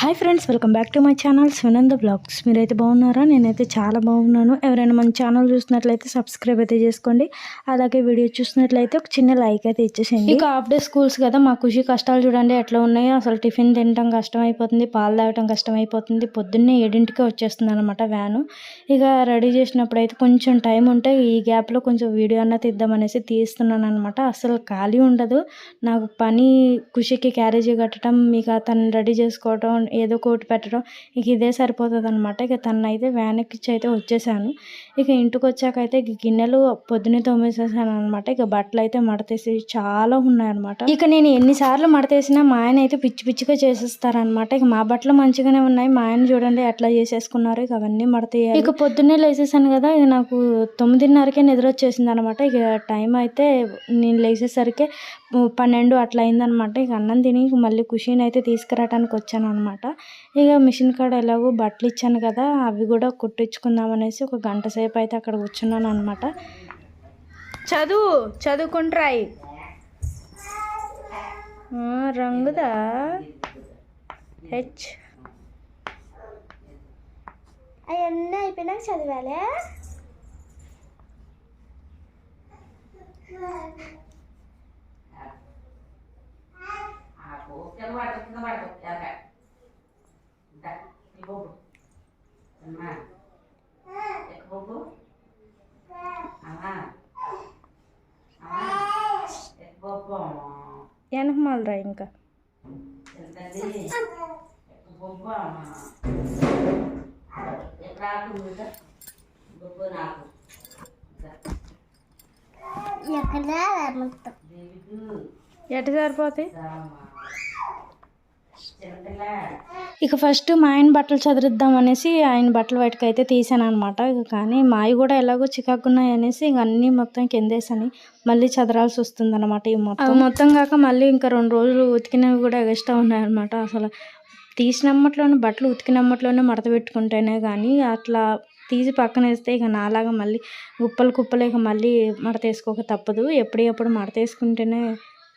Hi friends welcome back to my channel Sunanda blogs మీరైతే బాగున్నారా? నేనైతే చాలా బాగున్నాను. ఎవరైనా మన ఛానల్ చూసినట్లయితే సబ్స్క్రైబ్ అయితే చేసుకోండి. అలాగే వీడియో చూసినట్లయితే ఒక చిన్న లైక్ అయితే ఇచ్చేసేయండి. ఇక హాఫ్ డే స్కూల్స్ కదా మా ఖుషి కష్టాలు చూడండి ఎట్లా ఉన్నాయో. అసలు టిఫిన్ తినడం కష్టం అయిపోతుంది పాలు తాగటం కష్టం అయిపోతుంది పొద్దున్నే ఏడింటికే వచ్చేస్తుంది అనమాట వ్యాను ఇక రెడీ చేసినప్పుడు అయితే కొంచెం టైం ఉంటే ఈ గ్యాప్లో కొంచెం వీడియో అన్న తీద్దామనేసి తీస్తున్నాను అనమాట అసలు ఖాళీ ఉండదు. నాకు పని ఖుషికి క్యారేజీ కట్టడం ఇక తను రెడీ చేసుకోవటం ఏదో ఒకటి పెట్టడం ఇక ఇదే సరిపోతుంది అనమాట ఇక తను అయితే వ్యాన్ ఎక్కించి అయితే వచ్చేసాను. ఇక ఇంటికి వచ్చాక అయితే ఇక గిన్నెలు పొద్దున్నే తోమేసేసాను అనమాట ఇక బట్టలు అయితే మడతేసి చాలా ఉన్నాయన్నమాట. ఇక నేను ఎన్నిసార్లు మడతేసినా మా ఆయన అయితే పిచ్చి పిచ్చిగా చేసేస్తారనమాట ఇక మా బట్టలు మంచిగానే ఉన్నాయి. మా ఆయన చూడండి ఎట్లా చేసేసుకున్నారు ఇక అవన్నీ మడతాయి ఇక పొద్దున్నే లేసేసాను కదా ఇక నాకు తొమ్మిదిన్నరకే నిద్ర వచ్చేసింది అనమాట ఇక టైం అయితే నేను లేచేసరికి పన్నెండు అట్లా అయిందనమాట ఇక అన్నం తిని మళ్ళీ కుషిని అయితే తీసుకురావడానికి వచ్చాను అనమాట ఇక మిషన్ కాడ ఎలాగో బట్టలు ఇచ్చాను కదా అవి కూడా కుట్టించుకుందాం అనేసి ఒక గంట సేపు అయితే అక్కడ కూర్చున్నాను అనమాట. చదువు చదువుకుంట్రాయి రంగుదా? హెచ్. అవన్నీ అయిపోయినాక చదివాలి? ఎక్కడ మొత్తం దేవికు ఎట సరిపోతాయి ఇక ఫస్ట్ మా ఆయన బట్టలు చదిరిద్దాం అనేసి ఆయన బట్టలు బయటకు అయితే తీసాను అనమాట ఇక కానీ మావి కూడా ఎలాగో చికాకున్నాయి అనేసి ఇక అన్నీ మొత్తం కిందేసని మళ్ళీ చదరాల్సి వస్తుంది అనమాట ఈ మొత్తం. మొత్తం కాక మళ్ళీ ఇంకా రెండు రోజులు ఉతికినవి కూడా ఎగస్ట్రా ఉన్నాయన్నమాట. అసలు తీసినమ్మట్లోనే బట్టలు ఉతికినమ్మట్లోనే మడత పెట్టుకుంటేనే కానీ అట్లా తీసి పక్కన వేస్తే ఇక నాలాగా మళ్ళీ గుప్పలు కుప్పలు ఇక మళ్ళీ మడత వేసుకోక తప్పదు. ఎప్పుడెప్పుడు మడత వేసుకుంటేనే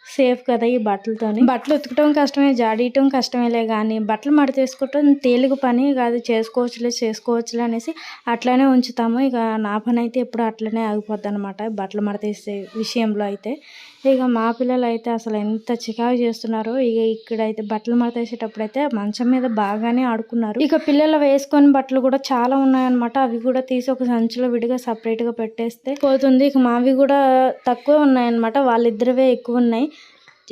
సేఫ్ కదా ఈ బట్టలతోని? బట్టలు ఉతకటం కష్టమే జాడీయటం కష్టమేలే కానీ బట్టలు మడతేసుకోవటం తేలిక పని కాదు చేసుకోవచ్చులే చేసుకోవచ్చులే అనేసి అట్లానే ఉంచుతాము. ఇక నా పని అయితే ఎప్పుడు అట్లనే ఆగిపోద్ది అనమాట బట్టలు మడతేసే విషయంలో అయితే. ఇక మా పిల్లలు అయితే అసలు ఎంత చికాకు చేస్తున్నారో ఇక ఇక్కడైతే బట్టలు మడతేసేటప్పుడు అయితే మంచం మీద బాగానే ఆడుకున్నారు. ఇక పిల్లలు వేసుకొని బట్టలు కూడా చాలా ఉన్నాయన్నమాట. అవి కూడా తీసి ఒక సంచిలో విడిగా సపరేట్గా పెట్టేస్తే పోతుంది. ఇక మావి కూడా తక్కువ ఉన్నాయన్నమాట. వాళ్ళిద్దరివే ఎక్కువ ఉన్నాయి.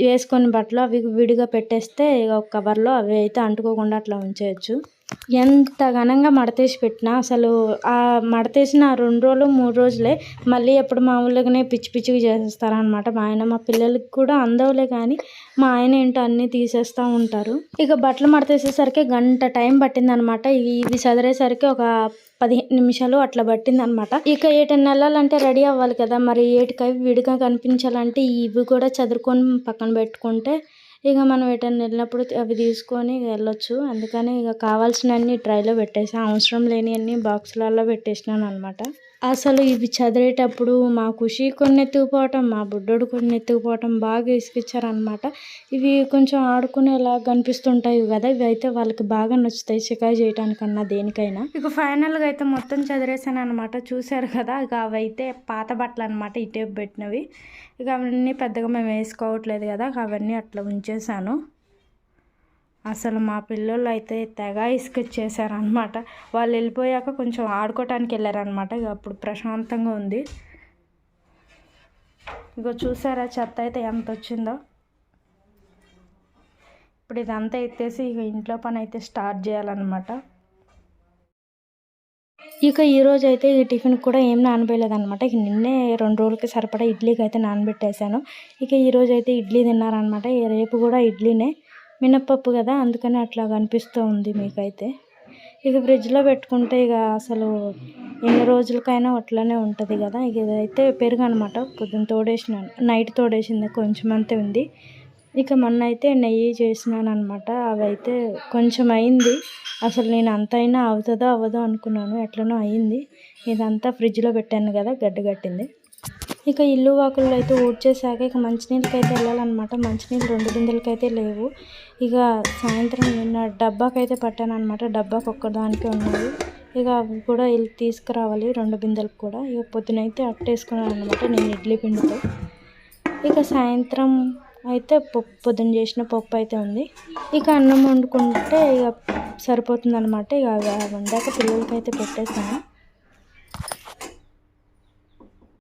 వేసుకొని బట్టలు అవి విడిగా పెట్టేస్తే ఇక ఒక కవర్లో అవి అయితే అంటుకోకుండా అట్లా ఉంచేయచ్చు. ఎంత ఘనంగా మడతేసి పెట్టినా అసలు ఆ మడతేసిన రెండు రోజులు మూడు రోజులే మళ్ళీ ఎప్పుడు మామూలుగానే పిచ్చి పిచ్చిగా చేసేస్తారనమాట మా ఆయన మా పిల్లలకి కూడా అందవులే కానీ మా ఆయన ఏంటో అన్నీ తీసేస్తూ ఉంటారు. ఇక బట్టలు మడతేసేసరికి గంట టైం పట్టిందనమాట ఇవి చదిరేసరికి ఒక పదిహేను నిమిషాలు అట్లా పట్టింది అనమాట ఇక ఏటైనా నెలలంటే రెడీ అవ్వాలి కదా. మరి ఏటికవి విడిగా కనిపించాలంటే ఇవి కూడా చదువుకొని పక్కన పెట్టుకుంటే ఇక మనం ఎటన్నా వెళ్ళినప్పుడు అవి తీసుకొని వెళ్ళొచ్చు. అందుకని ఇక కావాల్సినన్ని ట్రైలో పెట్టేసాను అవసరం లేనివన్నీ అన్ని బాక్సులలో పెట్టేసినాను అనమాట అసలు ఇవి చదివేటప్పుడు మా ఖుషి కొన్ని ఎత్తుకుపోవటం మా బుడ్డోడు కొన్ని ఎత్తుకుపోవటం బాగా ఇసుకిచ్చారనమాట ఇవి కొంచెం ఆడుకునేలా కనిపిస్తుంటాయి కదా ఇవి అయితే వాళ్ళకి బాగా నచ్చుతాయి షికాయి చేయడానికన్నా దేనికైనా. ఇక ఫైనల్గా అయితే మొత్తం చదివేసాను అనమాట చూశారు కదా ఇక అవైతే పాత బట్టలు అనమాట ఇటే పెట్టినవి. ఇక అవన్నీ పెద్దగా మేము వేసుకోవట్లేదు కదా అవన్నీ అట్లా ఉంచేసాను అసలు మా పిల్లలు అయితే తెగ ఇసుకొచ్చేసారనమాట వాళ్ళు వెళ్ళిపోయాక కొంచెం ఆడుకోవటానికి వెళ్ళారనమాట ఇక అప్పుడు ప్రశాంతంగా ఉంది. ఇక చూసారా చెత్త అయితే ఎంత వచ్చిందో? ఇప్పుడు ఇదంతా ఎత్తేసి ఇక ఇంట్లో పని అయితే స్టార్ట్ చేయాలన్నమాట. ఇక ఈరోజు అయితే ఈ టిఫిన్ కూడా ఏం నానబోయలేదన్నమాట ఇక నిన్నే రెండు రోజులకి సరిపడా ఇడ్లీకి అయితే నానబెట్టేశాను. ఇక ఈ రోజు అయితే ఇడ్లీ తిన్నారనమాట రేపు కూడా ఇడ్లీనే. మినప్పప్పు కదా అందుకని అట్లా కనిపిస్తూ ఉంది మీకైతే. ఇక ఫ్రిడ్జ్లో పెట్టుకుంటే ఇక అసలు ఎన్ని రోజులకైనా అట్లనే ఉంటుంది కదా. ఇక ఇదైతే పెరుగు అనమాట కొద్దిగా తోడేసినాను నైట్ తోడేసింది కొంచెం అంతే ఉంది. ఇక మొన్న అయితే నెయ్యి చేసినాను అనమాట అవి అయితే కొంచెం అయింది. అసలు నేను అంత అయినా అవుతుందో అవ్వదో అనుకున్నాను ఎట్లనో అయింది. ఇదంతా ఫ్రిడ్జ్లో పెట్టాను కదా గడ్డ కట్టింది. ఇక ఇల్లు వాకులు అయితే ఊడ్చేసాక ఇక మంచినీళ్ళకి అయితే వెళ్ళాలన్నమాట. మంచినీళ్ళు రెండు బిందెలకి అయితే లేవు. ఇక సాయంత్రం నిన్న డబ్బాకైతే పట్టాను అనమాట డబ్బాకి ఒక్కదానికే ఉన్నది. ఇక అవి కూడా వెళ్ళి తీసుకురావాలి రెండు బిందెలకు కూడా. ఇక పొద్దునైతే అట్టేసుకున్నాను అనమాట నేను ఇడ్లీ పిండితో. ఇక సాయంత్రం అయితే పప్పు పొద్దున చేసిన పప్పు అయితే ఉంది. ఇక అన్నం వండుకుంటే ఇక సరిపోతుందన్నమాట. ఇక అవి వండాక పిల్లలకి అయితే పెట్టేసాను